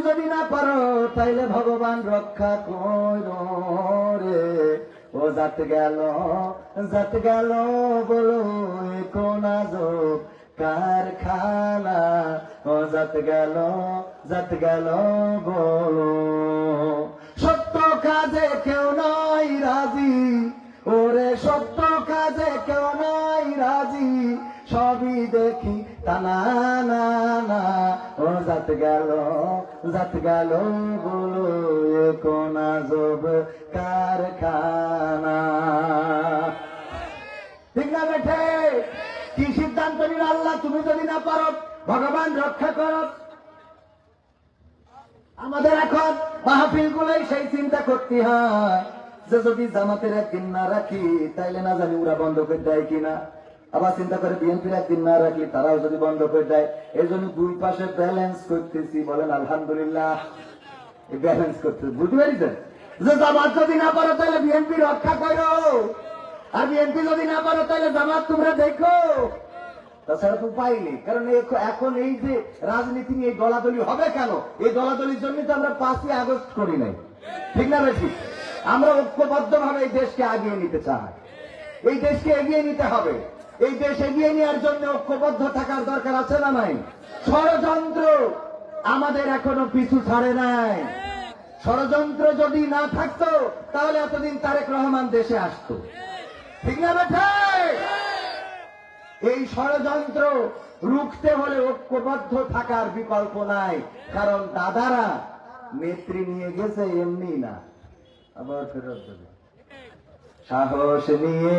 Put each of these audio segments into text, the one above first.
তুমি যদি না পারো, তাইলে ভগবান রক্ষা কইর রে। ও জাত গেল জাত গেল বলো কোন আজব কারখানা। ও জাত গেল জাত গেল বলো। সত্য কাজে কেউ নাই রাজি, ওরে সত্য কাজে কেউ নাই রাজি। সবই দেখি টানা না না। জাত গেল জাত গেল বলো, এ কোন আজব কারখানা? ঠিক না বেঠে? কি সিদ্ধান্ত নিল আল্লাহ তুমি যদি না পারো, ভগবান রক্ষা করো। আমাদের এখন মাহফিল গুলোই সেই চিন্তা করতে হয়, যে যদি জামাতের একদিন না রাখি, তাইলে না জানি ওরা বন্ধ করে দেয় কিনা। আবার চিন্তা করে বিএনপির একদিন না রাখলে তারাও যদি বন্ধ করে দেয়। এই জন্য দুই পাশে ব্যালেন্স করতেছি, বলেন আলহামদুলিল্লাহ। ব্যালেন্স করতে বুঝতে পেরেছেন? যে জামাত যদি না পারো তাহলে বিএনপি রক্ষা করো। আর বিএনপি যদি না পারো তাহলে জামাত তোমরা দেখো। তাছাড়া তো নেই, কারণ এখন এই যে রাজনীতি নিয়ে দলাদলি হবে কেন? এই দলাদলির জন্য তো আমরা পাঁচই আগস্ট করি নাই। ঠিক না বেশি আমরা ঐক্যবদ্ধ ভাবে এই দেশকে আগিয়ে নিতে চাই। এই দেশকে এগিয়ে নিতে হবে। এই দেশ এগিয়ে নেওয়ার জন্য ঐক্যবদ্ধ থাকার দরকার আছে না নাই? ষড়যন্ত্র আমাদের এখনও পিছু ছাড়ে নাই। ষড়যন্ত্র যদি না থাকতো, তাহলে এতদিন তারেক রহমান দেশে আসতো। ঠিক না এই ষড়যন্ত্র রুখতে হলে ঐক্যবদ্ধ থাকার বিকল্প নাই, কারণ দাদারা নেত্রী নিয়ে গেছে, এমনি না। আবার ফেরত দেবে। সাহস নিয়ে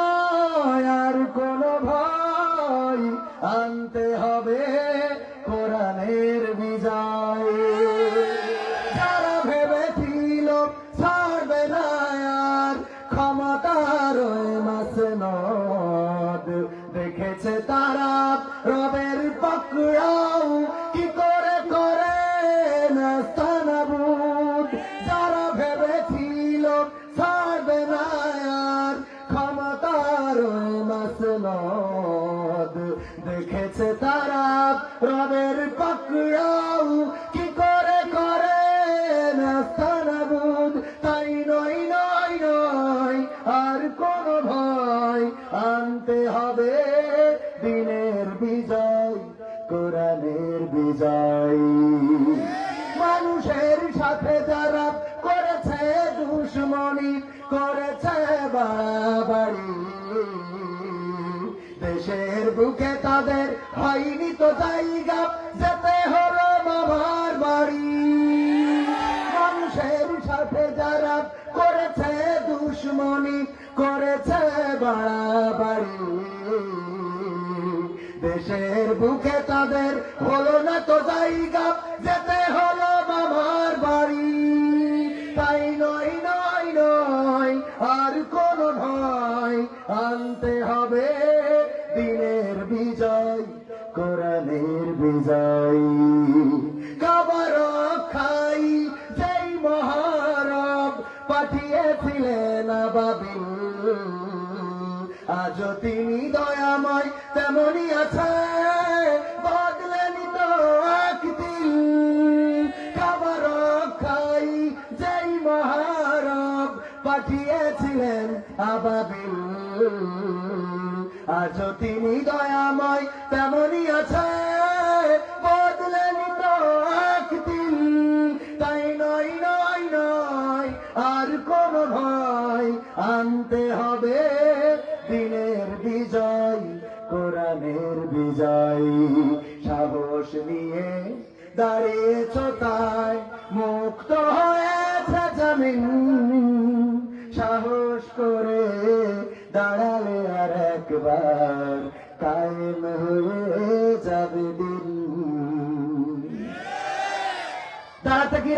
ক্ষমতার মাসে নদ দেশের বুকে তাদের হয়নি তো জায়গা। যেতে হলো বাবার বাড়ি। মানুষের সাথে যারা করেছে দুশ্মনী, করেছে বাড়াবাড়ি। দেশের বুকে তাদের হলো না তো জায়গা। যেতে হলো বিজয় কাবার খাই, যেই মহারব পাঠিয়েছিলেন বাবিল আজ তিনি দয়াময় তেমনই আছে বদলেনি তো খাবার খাই, যেই মহারব পাঠিয়েছিলেন আবাবিল। আজ তিনি দয়াময় তেমনই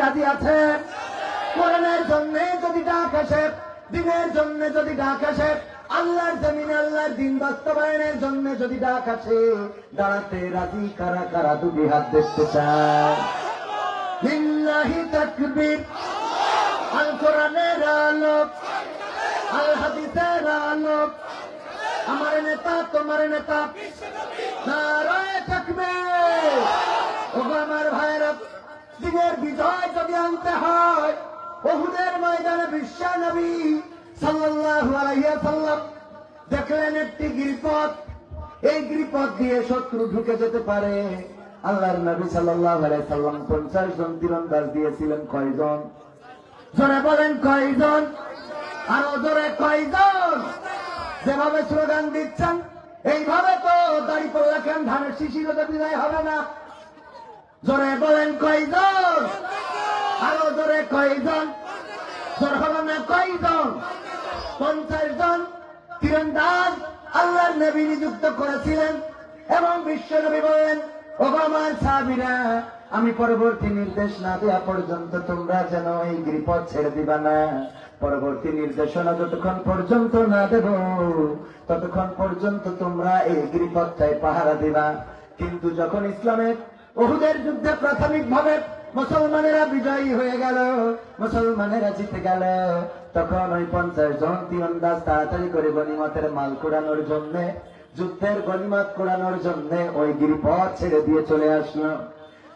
রাজি আছেন কোরআনের জন্য যদি ডাক আসে, দিনের জন্য যদি ডাক আসে, আল্লাহর জমিনে আল্লাহর দিন বাস্তবায়নের জন্য যদি ডাক আসে, দাঁড়াতে রাজি কারা কারা দুটি হাত দেখতে চায়? আল কোরআনের আলোক। আল হাদিসের আলোক। আমার নেতা, তোমার নেতা। নারায় থাকবে আমার ভাইরা দিনের বিজয় যদি আনতে হয়, বহুদের ময়দানে বিশ্ব নবী সাল্লাম দেখলেন একটি গিরিপথ। এই গিরিপথ দিয়ে শত্রু ঢুকে যেতে পারে। আল্লাহর নবী আলাইহি সাল্লাম পঞ্চাশ জন তীরন্দাজ দিয়েছিলেন কয়জন? জোরে বলেন কয়জন? আরও জোরে কয়জন? যেভাবে স্লোগান দিচ্ছেন, এইভাবে তো দাড়ি পড়লে কেন ধানের শিশির হবে না? জোরে বলেন কয়জন? আরও জোরে কয়জন? জোর হবে না কয়জন? পঞ্চাশ জন? তীরন্দাজ আল্লাহর নবী নিযুক্ত করেছিলেন এবং বিশ্ব নবী বললেন ওবামার সাহাবিরা, আমি পরবর্তী নির্দেশ না দেওয়া পর্যন্ত তোমরা যেন এই গিরিপথ ছেড়ে দিবা না। পরবর্তী নির্দেশনা যতক্ষণ পর্যন্ত না দেব, ততক্ষণ পর্যন্ত তোমরা এই গিরিপথটায় পাহারা দিবা। কিন্তু যখন ইসলামের ওহুদের যুদ্ধে প্রাথমিকভাবে মুসলমানেরা বিজয়ী হয়ে গেল। মুসলমানেরা জিতে গেল। তখন ওই পঞ্চাশ জন তীরন্দাজ তাড়াতাড়ি করে গনিমতের মাল কুড়ানোর জন্য, যুদ্ধের গনিমত কুড়ানোর জন্য ওই গিরিপথ ছেড়ে দিয়ে চলে আসলো।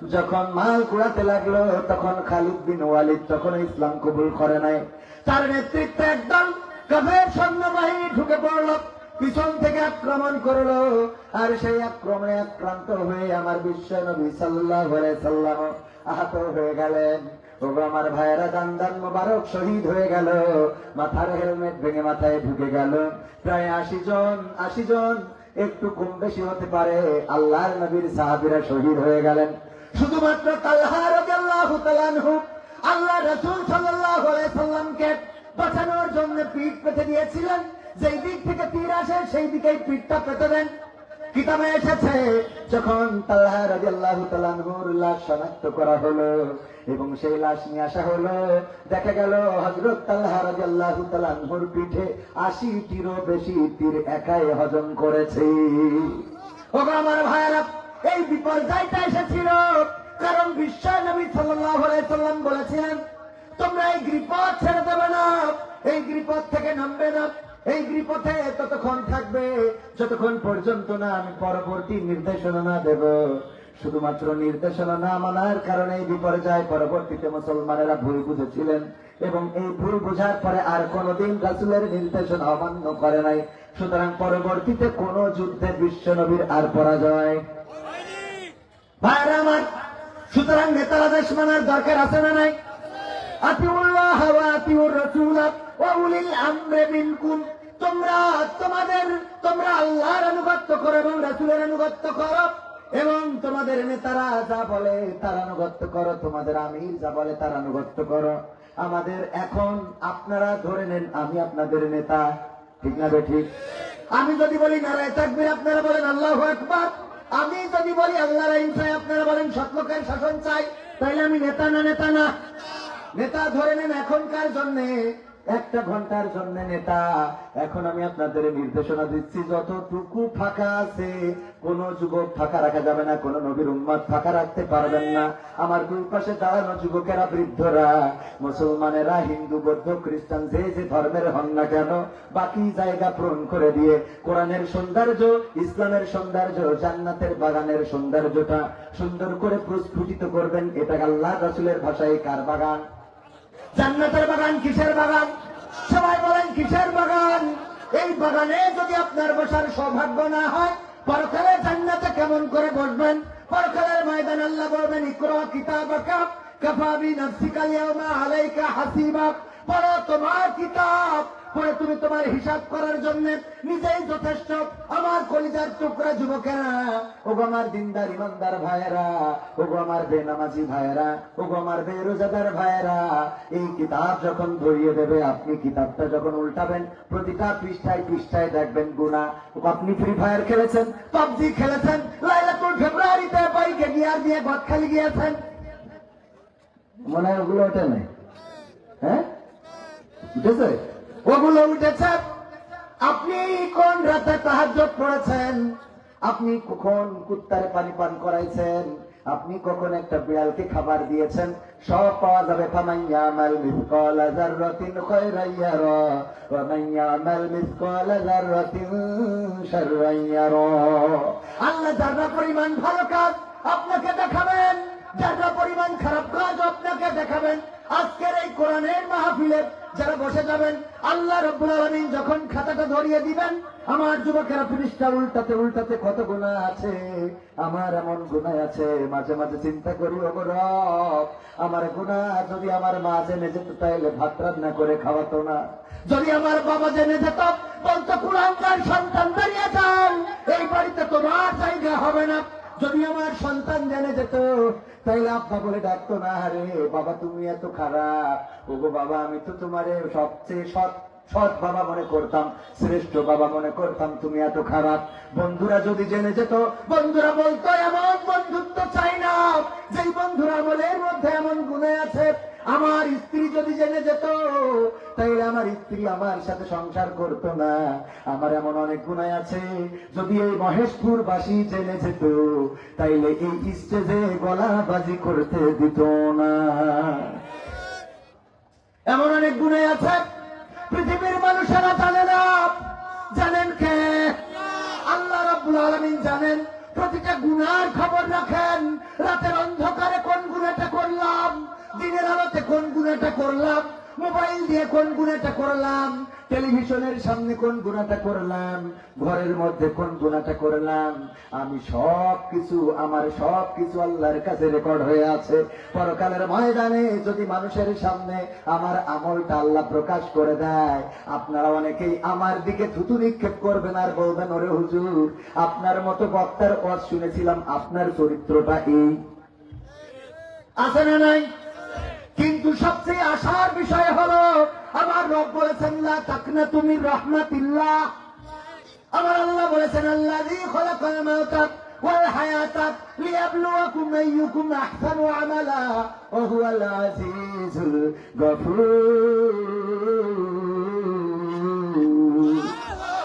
যখন মাল কুড়াতে লাগল, তখন খালিদ বিন ওয়ালিদ তখন ইসলাম কবুল করে নাই। তার নেতৃত্বে একদল কাফের সৈন্যবাহিনী ঢুকে পড়ল। পিছন থেকে আক্রমণ করল, আর সেই আক্রমণে আক্রান্ত হয়ে আমার বিশ্ব নবী সাল্লাহ সাল্লাম আহত হয়ে গেলেন। আমার ভাইয়েরা দান দান মোবারক শহীদ হয়ে গেল। মাথার হেলমেট ভেঙে মাথায় ঢুকে গেল। প্রায় আশি জন আশি জন, একটু কম বেশি হতে পারে, আল্লাহর নবীর সাহাবিরা শহীদ হয়ে গেলেন। শুধুমাত্র আল্লাহ রাসূল আলাইহি সাল্লামকে বাঁচানোর জন্য পিঠ পেতে দিয়েছিলেন। যেই দিক থেকে তীর আসে, সেই দিকেই পিঠটা পেতে দেন। কিতাবে এসেছে, যখন তাল্লাহ তাআলা আনহুর লাশ শনাক্ত করা হলো এবং সেই লাশ নিয়ে আসা হলো, দেখা গেল হযরত তাল্লাহ তাআলা আনহুর পিঠে 80 টিরও বেশি তীর একাই হজম করেছে। ওগো আমার ভাইরা এই বিপর্যয়টা এসেছিল কারণ বিশ্ব নবী আলাইহি সাল্লাম বলেছিলেন, তোমরা এই গিরিপথ ছেড়ে দেবে না, এই গিরিপথ থেকে নামবে না। এই গিরিপথে ততক্ষণ থাকবে, যতক্ষণ পর্যন্ত না আমি পরবর্তী নির্দেশনা না দেব। শুধুমাত্র নির্দেশনা না মানার কারণে এই বিপর্যয় পরবর্তীতে মুসলমানেরা ভুল বুঝেছিলেন এবং এই ভুল বোঝার পরে আর কোনোদিন রাসুলের নির্দেশনা অমান্য করে নাই। সুতরাং পরবর্তীতে কোন যুদ্ধে বিশ্ব নবীর আর পরাজয় ভাইরা আমার, সুতরাং নেতারা দেশ মানার দরকার আছে না নাই? আতিউল্লাহ আতিউর রাসূল ওয়া উলিল আমরি মিনকুম। তোমরা তোমাদের, তোমরা আল্লাহর আনুগত্য করো এবং রাসূলের আনুগত্য করো এবং তোমাদের নেতারা যা বলে তার আনুগত্য করো, তোমাদের আমির যা বলে তার আনুগত্য করো। আমাদের এখন আপনারা ধরে নেন, আমি আপনাদের নেতা, ঠিক না ঠিক? আমি যদি বলি নারায় তাকবীর, আপনারা বলেন আল্লাহ আকবার। আমি যদি বলি আল্লাহর আইন চাই, আপনারা বলেন সত্যকের শাসন চাই, তাইলে আমি নেতা না নেতা না? নেতা ধরে নেন এখনকার জন্য। একটা ঘণ্টার জন্য নেতা, এখন আমি আপনাদের নির্দেশনা দিচ্ছি, যতটুকু ফাঁকা আছে, কোন যুবক ফাঁকা রাখা যাবে না, কোন নবীর উম্মাদ ফাঁকা রাখতে পারবেন না। আমার দুই পাশে দাঁড়ানো যুবকেরা, বৃদ্ধরা, মুসলমানেরা, হিন্দু, বৌদ্ধ, খ্রিস্টান, যে যে ধর্মের হন না কেন, বাকি জায়গা পূরণ করে দিয়ে কোরআনের সৌন্দর্য, ইসলামের সৌন্দর্য, জান্নাতের বাগানের সৌন্দর্যটা সুন্দর করে প্রস্ফুটিত করবেন এটা আল্লাহ রাসুলের ভাষায় কার বাগান? জান্নাতের বাগান কিসের বাগান? সবাই বলেন কিসের বাগান? এই বাগানে যদি আপনার বসার সৌভাগ্য না হয়, পরকালে জান্নাতে কেমন করে বসবেন? পরকালের ময়দান আল্লাহ বলবেন, ইকরা কিতাব কাফা বিনাফসিকা ইয়াউমা আলাইকা হাসিবা। পড়ো তোমার কিতাব পরে তুমি তোমার হিসাব করার জন্য নিজেই যথেষ্ট। আমার কলিজার টুকরা যুবকেরা, ওগো আমার দিনদার ইমানদার ভাইয়েরা, ওগো আমার বেনামাজি ভাইয়েরা, ওগো আমার বেরোজাদার ভাইয়েরা, এই কিতাব যখন ধরিয়ে দেবে, আপনি কিতাবটা যখন উল্টাবেন, প্রতিটা পৃষ্ঠায় পৃষ্ঠায় দেখবেন গুণা আপনি ফ্রি ফায়ার খেলেছেন, পাবজি খেলেছেন, লাইলাতুল ফেব্রুয়ারিতে বাইকে গিয়ার দিয়ে গদখালি গিয়েছেন। মনে হয় ওগুলো ওঠে নাই। হ্যাঁ? উঠেছে? ওগুলো উঠেছে। আপনি কোন রাতে সাহায্য করেছেন আপনি কখন কুত্তারে পানি পান করাইছেন? আপনি কখন একটা বিড়ালকে খাবার দিয়েছেন? সব পাওয়া যাবে। ফামাইয়া মাল মিসকাল যাররাতিন খায়রান ইয়ারা, ওয়া মান ইয়ামাল মিসকাল যাররাতিন শাররান ইয়ারা। আল্লাহ যারা পরিমাণ ভালো কাজ আপনাকে দেখাবেন, যারা পরিমাণ খারাপ কাজ আপনাকে দেখাবেন। আজকের এই কোরআনের মাহফিলে যারা বসে যাবেন আল্লাহ রব্বুল আলামিন যখন খাতাটা ধরিয়ে দিবেন, আমার যুবকেরা পৃষ্ঠা উল্টাতে উল্টাতে কত গুণা আছে, আমার এমন গুণা আছে, মাঝে মাঝে চিন্তা করি ও রব, আমার গুণা যদি আমার মা জেনে যেত তাইলে ভাত রান্না করে খাওয়াতো না। যদি আমার বাবা জেনে যেত, বলতো কুলাঙ্কার সন্তান দাঁড়িয়ে যান এই বাড়িতে তোমার জায়গা হবে না। যদি আমার সন্তান জেনে যেত তাইলে আব্বা বলে ডাকতো, না আরে বাবা তুমি এত খারাপ। ওগো বাবা, আমি তো তোমারে সবচেয়ে সৎ সৎ বাবা মনে করতাম, শ্রেষ্ঠ বাবা মনে করতাম, তুমি এত খারাপ। বন্ধুরা যদি জেনে যেত, বন্ধুরা বলতো, এমন বন্ধুত্ব চাই না। যেই বন্ধুরা আমলের মধ্যে এমন গুণে আছে আমার স্ত্রী যদি জেনে যেত, তাইলে আমার স্ত্রী আমার সাথে সংসার করতো না। আমার এমন অনেক গুণায় আছে। যদি এই মহেশপুর বাসী জেনে যেত, তাইলে এই স্টেজে গলা বাজি করতে দিত না। এমন অনেক গুণে আছে। পৃথিবীর মানুষেরা জানে না। জানেন কে? আল্লাহ রাব্বুল আলামিন জানেন। প্রতিটা গুনার খবর রাখেন। রাতের অন্ধকারে কোন গুণাটা গুণাটা করলাম? মোবাইল দিয়ে কোন গুণাটা করলাম? টেলিভিশনের সামনে কোন গুণাটা করলাম? ঘরের মধ্যে কোন গুণাটা করলাম? আমি সব কিছু আমার সব কিছু আল্লাহর কাছে রেকর্ড হয়ে আছে। পরকালের ময়দানে যদি মানুষের সামনে আমার আমলটা আল্লাহ প্রকাশ করে দেয়, আপনারা অনেকেই আমার দিকে থুতু নিক্ষেপ করবেন আর বলবেন, ওরে হুজুর, আপনার মতো বক্তার পথ শুনেছিলাম, আপনার চরিত্রটা এই। আছে না নাই? কিন্তু সবচেয়ে আশার বিষয় হলো, আমার রব বলেছেন তাকনা তুমি রহমাতিল্লাহ। আমার আল্লাহ বলেছেন আল্লাহ হুয়াল আজিজুল গফুর।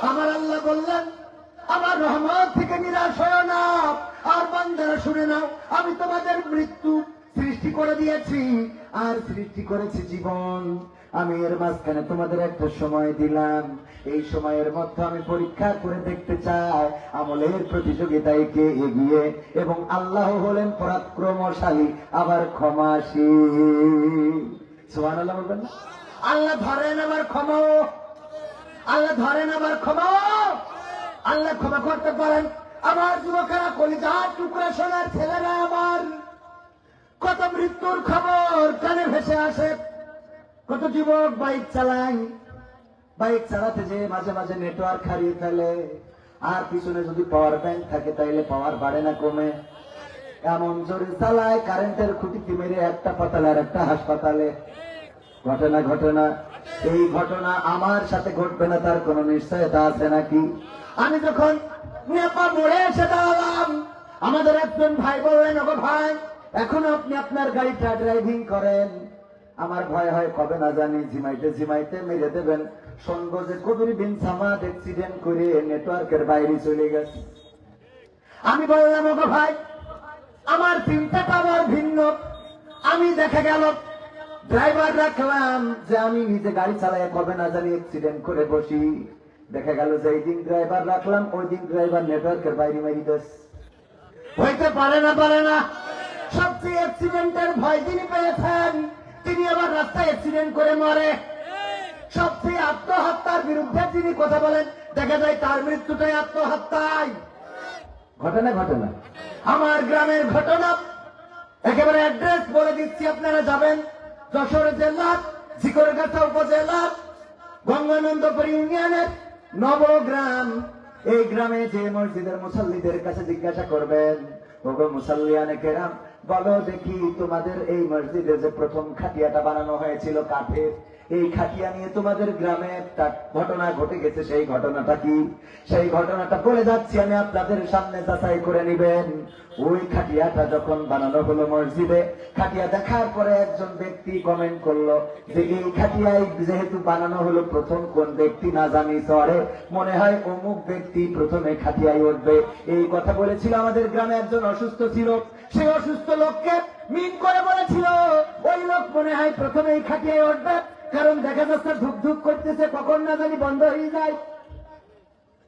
আমার আল্লাহ বললেন, আমার রহমান থেকে নিরাশ হয় না। আর বান্দারা শুনে নাও, আমি তোমাদের মৃত্যু করে দিয়েছি, আর সৃষ্টি করেছি জীবন। আমি এর মাঝখানে তোমাদের একটা সময় দিলাম। এই সময়ের মধ্যে আমি পরীক্ষা করে দেখতে চাই, আমলের প্রতিযোগিতায় কে এগিয়ে, এবং আল্লাহ হলেন পরাক্রমশালী আবার ক্ষমাশীল। সোহান আল্লাহ বলবেন না? আল্লাহ ধরেন আমার ক্ষমাও আল্লাহ ধরেন আমার ক্ষমা। আল্লাহ ক্ষমা করতে পারেন। আমার যুবকেরা কলিজার টুকরা সোনার ছেলেরা আমার। কত মৃত্যুর খবর কানে ভেসে আসে। কত যুবক বাইক চালায়। বাইক চালাতে যে মাঝে মাঝে নেটওয়ার্ক হারিয়ে ফেলে। আর পিছনে যদি পাওয়ার ব্যাংক থাকে, তাইলে পাওয়ার বাড়ে না, কমে। এমন জোরে চালায় কারেন্টের খুঁটিতে মেরে একটা পাতালে আর একটা হাসপাতালে। ঘটনা ঘটনা। এই ঘটনা আমার সাথে ঘটবে না, তার কোন নিশ্চয়তা আছে নাকি? আমি যখন নেপা মোড়ে এসে দাঁড়ালাম, আমাদের একজন ভাই বললেন ভাই এখন আপনি আপনার গাড়িটা ড্রাইভিং করেন। আমার ভয় হয় কবে না জানি, ঝিমাইতে ঝিমাইতে মেরে দেবেন। সঙ্গ যে কবির বিন সামাদ অ্যাক্সিডেন্ট করে নেটওয়ার্কের বাইরে চলে গেছে। আমি বললাম, ওগো ভাই, আমার চিন্তাটা আমার ভিন্ন। আমি দেখা গেল ড্রাইভার রাখলাম যে আমি নিজে গাড়ি চালাই কবে না জানি অ্যাক্সিডেন্ট করে বসি। দেখা গেল যে দিন ড্রাইভার রাখলাম ওই দিন ড্রাইভার নেটওয়ার্কের বাইরে মারি দেশ হইতে পারে না পারে না। সবচেয়ে অ্যাক্সিডেন্টের ভয় যিনি পেয়েছেন, তিনি আবার রাস্তায় অ্যাক্সিডেন্ট করে মরে। সবচেয়ে আত্মহত্যার বিরুদ্ধে যিনি কথা বলেন, দেখা যায় তার মৃত্যুটাই আত্মহত্যায় ঘটনা ঘটনা। আমার গ্রামের ঘটনা। একেবারে অ্যাড্রেস বলে দিচ্ছি, আপনারা যাবেন। যশোর জেলার, ঝিকরগাছা উপজেলার, গঙ্গানন্দপুর ইউনিয়নের নবগ্রাম। এই গ্রামে যে মসজিদের মুসল্লিদের কাছে জিজ্ঞাসা করবেন, ওগো মুসল্লিয়ানে কেরাম বলো দেখি তোমাদের এই মসজিদে যে প্রথম খাটিয়াটা বানানো হয়েছিল কাঠের এই খাটিয়া নিয়ে তোমাদের গ্রামে একটা ঘটনা ঘটে গেছে। সেই ঘটনাটা কি? সেই ঘটনাটা বলে যাচ্ছি আমি, আপনাদের সামনে যাচাই করে নিবেন। ওই খাটিয়াটা যখন বানানো হলো মসজিদে, খাটিয়া দেখার পরে একজন ব্যক্তি কমেন্ট করল যে, এই খাটিয়ায় যেহেতু বানানো হলো, প্রথম কোন ব্যক্তি না জানি সরে মনে হয় অমুক ব্যক্তি প্রথমে খাটিয়ায় উঠবে। এই কথা বলেছিল আমাদের গ্রামে একজন অসুস্থ ছিল। সেই অসুস্থ লোককে মিন করে বলেছিল, ওই লোক মনে হয় প্রথমেই খাটিয়ায় উঠবে। কারণ দেখা যাচ্ছে ধুক ধুক করতেছে, কখন না জানি বন্ধ হয়ে যায়।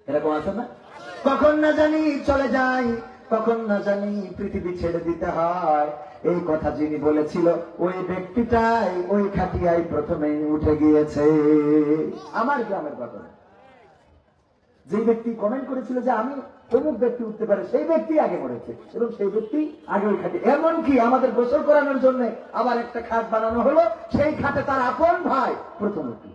এরকম আছে না? কখন না জানি চলে যাই কখন না জানি পৃথিবী ছেড়ে দিতে হয়। এই কথা যিনি বলেছিল, ওই ব্যক্তিটাই ওই খাটিয়ায় প্রথমে উঠে গিয়েছে। আমার গ্রামের ঘটনা যে ব্যক্তি কমেন্ট করেছিল যে আমি অমুক ব্যক্তি উঠতে পারে, সেই ব্যক্তি আগে মরেছে এবং সেই ব্যক্তি আগে ওই খাটে। এমনকি আমাদের গোসল করানোর জন্য আবার একটা খাট বানানো হলো, সেই খাটে তার আপন ভাই প্রথম উঠল।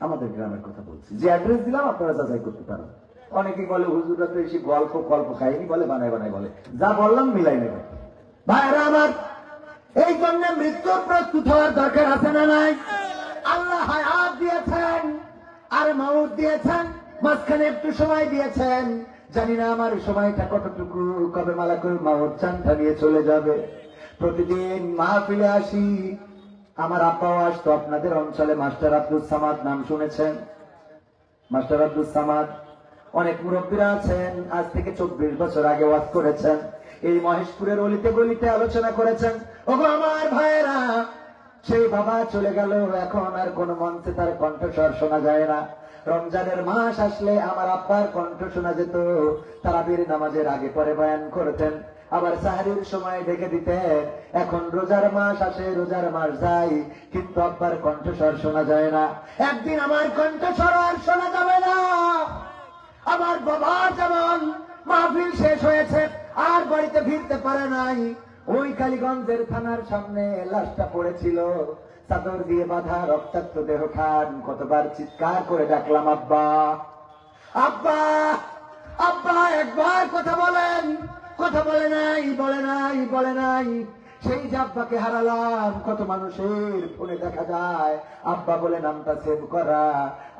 আমাদের গ্রামের কথা বলছি। যে অ্যাড্রেস দিলাম, আপনারা যাচাই করতে পারেন। অনেকেই বলে, হুজুরা তো এসে গল্প গল্প খাইনি? বলে, বানায় বানায় বলে। যা বললাম, মিলাই নেবে। ভাইরা আমার, এই জন্য মৃত্যুর প্রস্তুত হওয়ার দরকার আছে না নাই? আল্লাহ হায়াত দিয়েছেন, আর মাউত দিয়েছেন। মাঝখানে একটু সময় দিয়েছেন। জানি না আমার সময়টা কতটুকু, কবে মালাকুল মাউত চানটা নিয়ে চলে যাবে। প্রতিদিন মাহফিলে আসি। আমার আব্বাও আসতো আপনাদের অঞ্চলে, মাস্টার আব্দুল সামাদ নাম শুনেছেন। মাস্টার আব্দুল সামাদ, অনেক মুরব্বীরা আছেন, আজ থেকে চব্বিশ বছর আগে ওয়াজ করেছেন। এই মহেশপুরের অলিতে গলিতে আলোচনা করেছেন। ওগো আমার ভাইয়েরা, সেই বাবা চলে গেল, এখন আর কোন মঞ্চে তার কণ্ঠস্বর শোনা যায় না। রমজানের মাস আসলে আমার আব্বার কণ্ঠ শোনা যেত। তারাবির নামাজের আগে পরে বয়ান করতেন। আবার সাহারির সময় ডেকে দিতেন। এখন রোজার মাস আসে, রোজার মাস যায়, কিন্তু আব্বার কণ্ঠস্বর শোনা যায় না। একদিন আমার কণ্ঠস্বর আর শোনা যাবে না। আমার বাবা যেমন মাহফিল শেষ হয়েছে, আর বাড়িতে ফিরতে পারে নাই। ওই কালীগঞ্জের থানার সামনে লাশটা পড়েছিল। চাদর দিয়ে বাঁধা রক্তাক্ত দেহ খান কতবার চিৎকার করে ডাকলাম, আব্বা। আব্বা আব্বা, একবার কথা বলেন। কথা বলে নাই বলে নাই বলে নাই। সেই যে আব্বাকে হারালাম, কত মানুষের ফোনে দেখা যায়। আব্বা বলে, নামটা সেভ করা।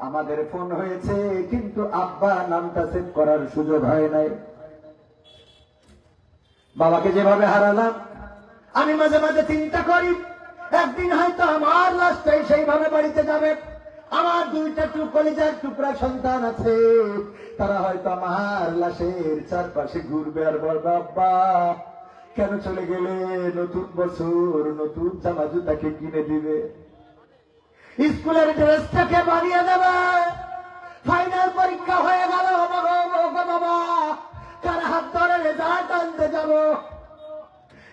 আমাদের ফোন হয়েছে, কিন্তু আব্বা নামটা সেভ করার সুযোগ হয় নাই। বাবাকে যেভাবে হারালাম, আমি মাঝে মাঝে চিন্তা করি একদিন হয়তো আমার লাশটাই সেইভাবে বাড়িতে যাবে। আমার দুইটা টুক কলিজার টুকরা সন্তান আছে। তারা হয়তো আমার লাশের চারপাশে ঘুরবে আর বলবে, আব্বা, কেন চলে গেলে? নতুন বছর, নতুন জামা জুতাকে কিনে দিবে? স্কুলের ড্রেসটাকে বানিয়ে দেবে। ফাইনাল পরীক্ষা হয়ে গেল। বাবা, কার হাত ধরে রেজাল্ট আনতে যাব?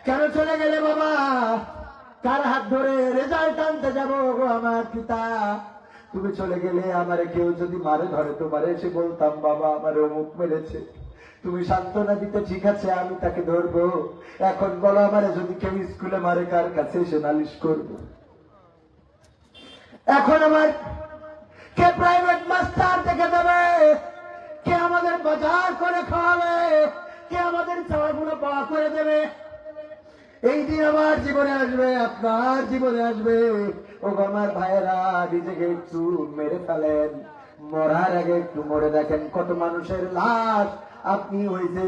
কেন চলে গেলে বাবা? কার হাত ধরে রেজাল্ট আনতে যাব গো আমার পিতা? তুমি চলে গেলে আমারে কেউ যদি মারে ধরে, তোমারে এসে বলতাম, বাবা, আমার অমুক মেরেছে। তুমি সান্ত্বনা দিতে ঠিক আছে, আমি তাকে ধরবো। এখন বলো আমারে যদি কেউ স্কুলে মারে, কার কাছে এসে নালিশ করব? এখন আমার কে প্রাইভেট মাস্টার দেখে দেবে? কে আমাদের বাজার করে খাওয়াবে? কে আমাদের চাওয়াগুলো পাওয়া করে দেবে? এই দিন আমার জীবনে আসবে, আপনার জীবনে আসবে। ও আমার ভাইয়েরা, নিজেকে একটু মেরে ফেলেন। মরার আগে একটু মরে দেখেন কত মানুষের লাশ। আপনি ওই যে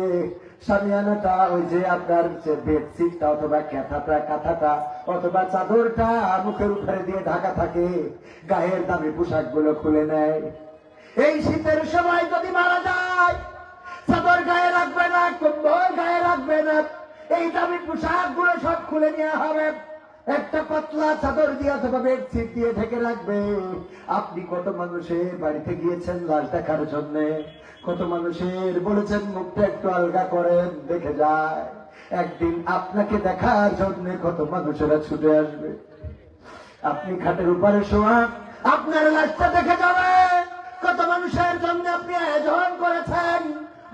সামিয়ানাটা, ওই যে আপনার যে বেডশিটটা অথবা ক্যাথাটা, কাঁথাটা, অথবা চাদরটা মুখের উপরে দিয়ে ঢাকা থাকে, গায়ের দামি পোশাকগুলো খুলে নেয়। এই শীতের সময় যদি মারা যায়, চাদর গায়ে রাখবে না, কম্বল গায়ে রাখবে না এই দামি পোশাকগুলো সব খুলে নেওয়া হবে। একটা পাতলা চাদর দিয়ে অথবা বেডশিট দিয়ে ঢেকে রাখবে। আপনি কত মানুষের বাড়িতে গিয়েছেন লাশ দেখার জন্য? কত মানুষের বলেছেন মুখটা একটু আলগা করেন, দেখে যায়। একদিন আপনাকে দেখার জন্য কত মানুষেরা ছুটে আসবে। আপনি খাটের উপরে শোয়া, আপনার লাশটা দেখে যাবে। কত মানুষের জন্য আপনি আয়োজন করেছেন।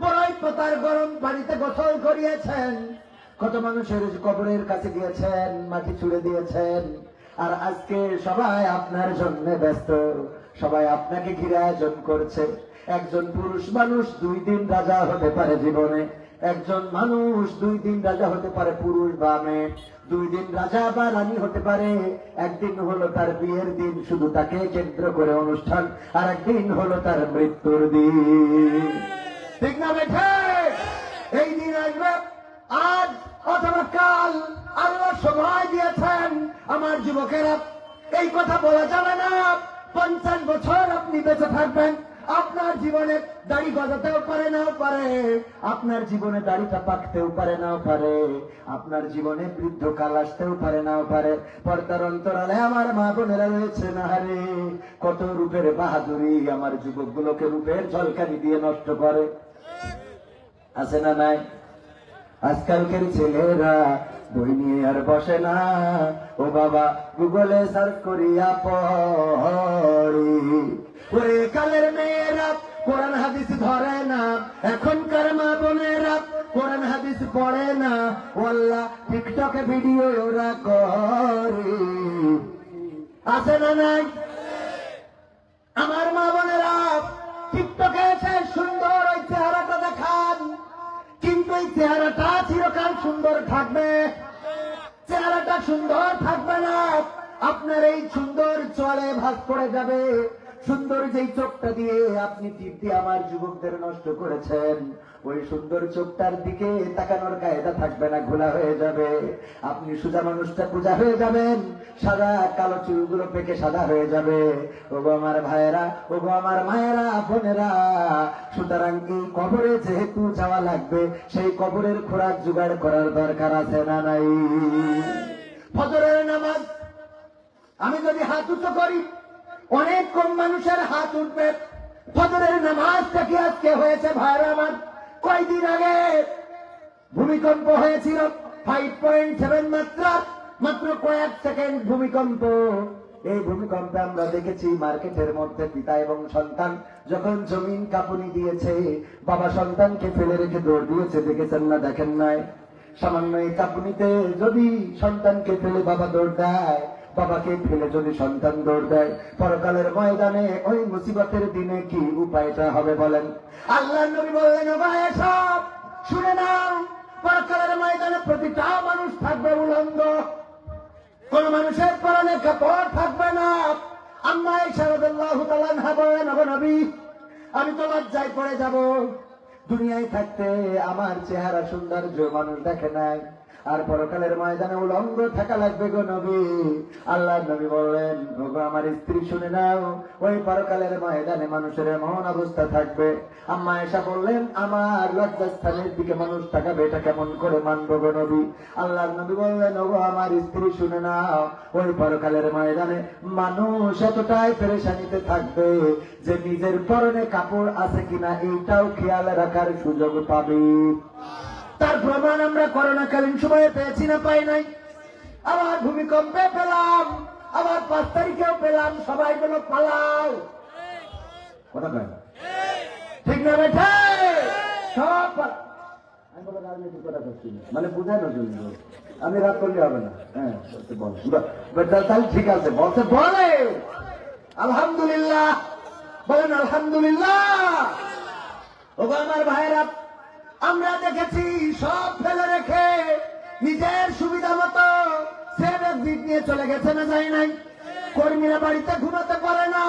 বড়ই পাতার গরম পানিতে গোসল করিয়েছেন। কত মানুষের কবরের কাছে গিয়েছেন, মাটি ছুড়ে দিয়েছেন, আর আজকে সবাই আপনার জন্য ব্যস্ত, সবাই আপনাকে ঘিরে আয়োজন করছে। একজন পুরুষ মানুষ দুই দিন রাজা হতে পারে জীবনে, একজন মানুষ দুই দিন রাজা হতে পারে পুরুষ বা মেয়ে, দুই দিন রাজা বা রানী হতে পারে, একদিন হলো তার বিয়ের দিন, শুধু তাকে কেন্দ্র করে অনুষ্ঠান, আর একদিন হলো তার মৃত্যুর দিন। ঠিক না বেঠে? এই দিন আসবে আজ অথবা কাল আল্লাহ সময় দিয়েছেন। আমার যুবকেরা, এই কথা বলা যাবে না। পঞ্চাশ বছর আপনি বেঁচে থাকবেন। আপনার জীবনে দাড়ি গজাতেও পারে নাও পারে। আপনার জীবনে দাড়িটা পাকতেও পারে নাও পারে। আপনার জীবনে বৃদ্ধকাল আসতেও পারে নাও পারে। পর্দার অন্তরালে আমার মা বোনেরা রয়েছে না হারে কত রূপের বাহাদুরি আমার যুবকগুলোকে রূপের ঝলকানি দিয়ে নষ্ট করে। আছে না নাই? আজকালকের ছেলেরা বই নিয়ে আর বসে না। ও বাবা, গুগলে সার্চ করিয়া পড়ি। ওরে কালের মেয়েরা, কোরআন হাদিস ধরে না। এখনকার মা বোনেরা কোরআন হাদিস পড়ে না। ওয়াল্লাহ টিকটকে ভিডিও ওরা করে। আছে না নাই? আমার মা বোনেরা, টিকটকে এসে চেহারাটা চিরকাল সুন্দর থাকবে। চেহারাটা সুন্দর থাকবে না। আপনার এই সুন্দর চলে ভাগ করে যাবে। সুন্দর যেই চোখটা দিয়ে আপনি টিপ আমার যুবকদের নষ্ট করেছেন, ওই সুন্দর চোখটার দিকে তাকানোর কায়দা থাকবে না, ঘোলা হয়ে যাবে। আপনি সোজা মানুষটা পূজা হয়ে যাবেন, সাদা কালো চুলগুলো পেকে সাদা হয়ে যাবে। ওগো আমার ভাইয়েরা, ওগো আমার মায়েরা, বোনেরা, সুতরাং এই কবরে যেহেতু যাওয়া লাগবে, সেই কবরের খোরাক জোগাড় করার দরকার আছে না নাই? ফজরের নামাজ, আমি যদি হাত উঁচু করি অনেক কম মানুষের হাত উঠবে। ফজরের নামাজটা কি আজকে হয়েছে ভাইরা আমার? কয়দিন আগে ভূমিকম্প হয়েছিল ফাইভ পয়েন্ট সেভেন মাত্রা, মাত্র কয়েক সেকেন্ড ভূমিকম্প। এই ভূমিকম্পে আমরা দেখেছি মার্কেটের মধ্যে পিতা এবং সন্তান যখন জমিন কাঁপুনি দিয়েছে, বাবা সন্তানকে ফেলে রেখে দৌড় দিয়েছে, দেখেছেন না, দেখেন নাই? সামান্য এই কাঁপুনিতে যদি সন্তানকে ফেলে বাবা দৌড় দেয় বাবাকে ফেলে যদি সন্তান দৌড় দেয়, পরকালের ময়দানে ওই মুসিবতের দিনে কি উপায়টা হবে বলেন? আল্লাহ নবী বললেন সব শুনে নাও, পরকালের ময়দানে প্রতিটা মানুষ থাকবে উলঙ্গ। কোন মানুষের পরনে কাপড় থাকবে না। আম্মা ইশারাদুল্লাহ তাআলা বলেন "ওগো নবী, আমি তো লজ্জায় পড়ে যাব। দুনিয়ায় থাকতে আমার চেহারা সৌন্দর্য মানুষ দেখে নাই। আর পরকালের ময়দানে উলঙ্গ থাকা লাগবে গো নবী। আল্লাহ নবী বললেন ওগো আমার স্ত্রী, শুনে নাও, ওই পরকালের ময়দানে মানুষের এমন অবস্থা থাকবে। আম্মা এসা বললেন, আমার লজ্জাস্থানের দিকে মানুষ তাকাবে, এটা কেমন করে মানবো গো নবী? আল্লাহ নবী বললেন, ওগো, আমার স্ত্রী, শুনে নাও, ওই পরকালের ময়দানে মানুষ এতটাই পেরেশানিতে থাকবে যে নিজের পরনে কাপড় আছে কিনা এইটাও খেয়াল রাখার সুযোগ পাবে। তার প্রমাণ আমরা করোনাকালীন সময়ে পেয়েছি না, পাই নাই। আবার ভূমিকম্পে পেলাম, আবার পাঁচ তারিখেও পেলাম, সবাই যেন পালাও কথা ঠিক না সব মানে আমি রাগ করলে হবে না। হ্যাঁ তাহলে ঠিক আছে বলতে বলে। আলহামদুলিল্লাহ। বলেন, আলহামদুলিল্লাহ। ওগো আমার ভাইরা আমরা দেখেছি সব ফেলে রেখে নিজের সুবিধা মতো ছেলের দিক নিয়ে চলে গেছে না যাই নাই? কর্মীরা বাড়িতে ঘুমাতে পারে না।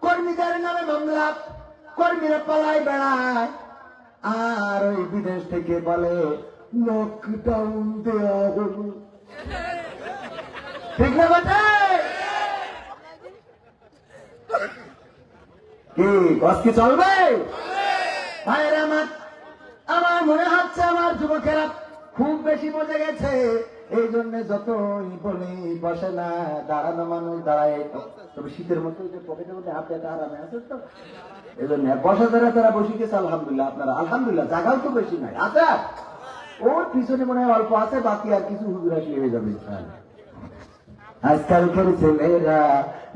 কর্মীদের নামে মামলা। কর্মীরা পালাই বেড়ায়। আর ওই বিদেশ থেকে বলে লকডাউন দেওয়া হলো। ঠিক না বেটে? কি, বস কি চলবে? আমার মনে হচ্ছে আমার যুবকেরা খুব বেশি বোঝে গেছে। এই জন্য যতই বলি, বসে না, দাঁড়ানো মানুষ দাঁড়ায়। তবে শীতের মতো মধ্যে হাতে আরামে আছে তো। এই জন্য বসা যারা তারা বসে গেছে, আলহামদুলিল্লাহ আপনারা, আলহামদুলিল্লাহ জায়গাও তো বেশি নাই। আছে? ওর পিছনে মনে হয় অল্প আছে, বাকি আর কিছু হুজুর আসলে হয়ে যাবে আজকালকার ছেলেরা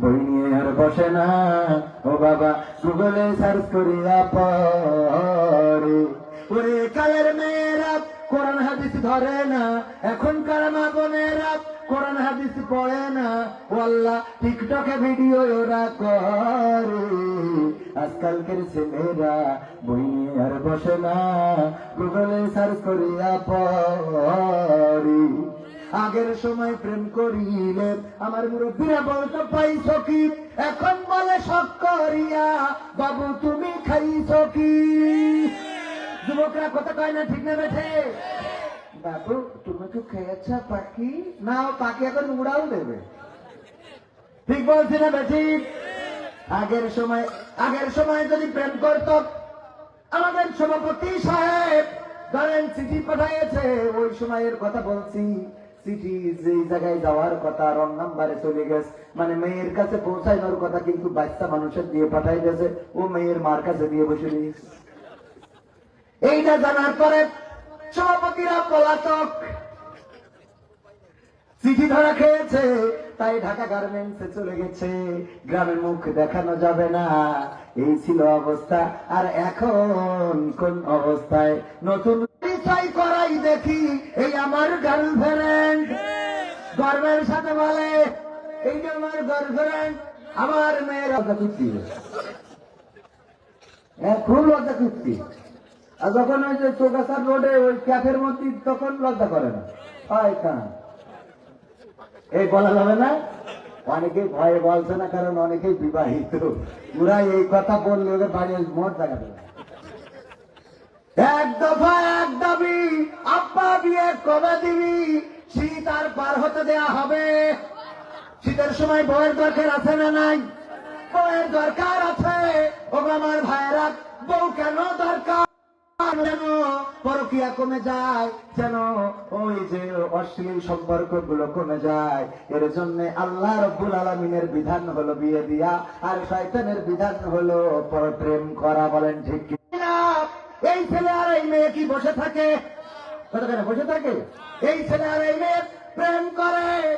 বই নিয়ে আর বসে না। ও বাবা, গুগলে সার্চ করিয়া পড়ে। ওরে কালের মেয়েরা কোরআন হাদিস ধরে না। এখনকার মা বোনেরা কোরআন হাদিস পড়ে না। টিকটকে ভিডিও ওরা করে। আজকালকের ছেলেরা বই নিয়ে আর বসে না। গুগলে সার্চ করিয়া আগের সময় প্রেম করিলে আমার মুরব্বীরা বলতো পাইছ কি এখন বলে শখ করিয়া, বাবু তুমি খাইছ কি? যুবকরা কথা কয় না, ঠিক না বেঠে? বাবু তুমি তো খেয়েছ পাখি। না ও পাখি এখন উড়াও দেবে। ঠিক বলছি না বেঠি? আগের সময় আগের সময় যদি প্রেম করত, আমাদের সভাপতি সাহেব ধরেন চিঠি পাঠাইছে ওই সময়ের কথা বলছি। চিঠি যে জায়গায় যাওয়ার কথা, রং নাম্বারে চলে গেছে। মানে মেয়ের কাছে পৌঁছানোর কথা কিন্তু বাচ্চা মানুষের দিয়ে পাঠাই গেছে ও মেয়ের মার কাছে দিয়ে বসে দিয়েছে এইটা জানার পরে সভাপতিরা পলাতক। চিঠি ধরা খেয়েছে, তাই ঢাকা গার্মেন্টসে চলে গেছে। গ্রামের মুখ দেখানো যাবে না। এই ছিল অবস্থা। আর এখন কোন অবস্থায়? নতুন করাই দেখি, এই আমার গার্লফ্রেন্ড গর্বের সাথে বলে, এই যে আমার গার্লফ্রেন্ড আমার মেয়ের লজ্জা হ্যাঁ খুব লজ্জা কুর্তি আর যখন ওই যে চৌকাছার রোডে ওই ক্যাফের মধ্যে তখন লজ্জা করে না। এই বলা যাবে না? অনেকেই ভয়ে বলছে না, কারণ অনেকেই বিবাহিত। ওরা এই কথা বললে ওদের বাড়ি মোট দেবে এক দফা এক দাবি, আব্বা বিয়ে কবে দিবি? শীত আর পার হতে দেয়া হবে। শীতের সময় বউয়ের দরকার আছে না নাই? বউয়ের দরকার আছে। ও আমার ভাইয়েরা, বউ কেন দরকার? যেন কমে যায়, যেন ওই যে অশ্লীল সম্পর্কগুলো কমে যায়। এর জন্য আল্লাহ রব্বুল আলমিনের বিধান হলো বিয়ে দিয়া, আর শয়তানের বিধান হলো পর- প্রেম করা, বলেন ঠিক এই ছেলে আর এই মেয়ে কি বসে থাকে? বসে থাকে? এই ছেলে আর এই মেয়ে প্রেম করে।